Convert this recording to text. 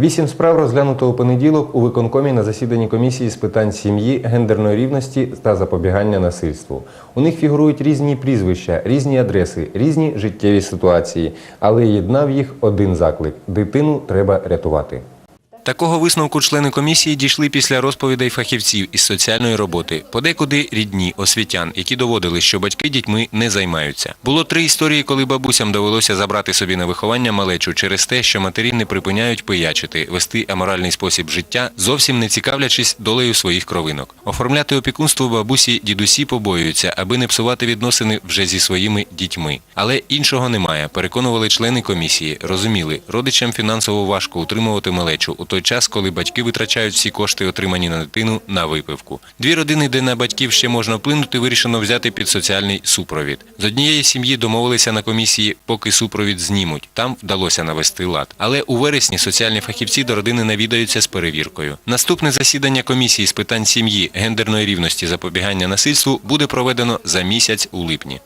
Вісім справ розглянуто у понеділок у виконкомі на засіданні комісії з питань сім'ї, гендерної рівності та запобігання насильству. У них фігурують різні прізвища, різні адреси, різні життєві ситуації, але єднав їх один заклик: дитину треба рятувати. Такого висновку члени комісії дійшли після розповідей фахівців із соціальної роботи, подекуди рідні освітян, які доводили, що батьки дітьми не займаються. Було три історії, коли бабусям довелося забрати собі на виховання малечу через те, що матері не припиняють пиячити, вести аморальний спосіб життя, зовсім не цікавлячись долею своїх кровинок. Оформляти опікунство бабусі дідусі побоюються, аби не псувати відносини вже зі своїми дітьми. Але іншого немає. Переконували члени комісії, розуміли, родичам фінансово важко утримувати малечу у той час, коли батьки витрачають всі кошти, отримані на дитину, на випивку. Дві родини, де на батьків ще можна вплинути, вирішено взяти під соціальний супровід. З однієї сім'ї домовилися на комісії, поки супровід знімуть. Там вдалося навести лад. Але у вересні соціальні фахівці до родини навідаються з перевіркою. Наступне засідання комісії з питань сім'ї, гендерної рівності, запобігання насильству буде проведено за місяць у липні.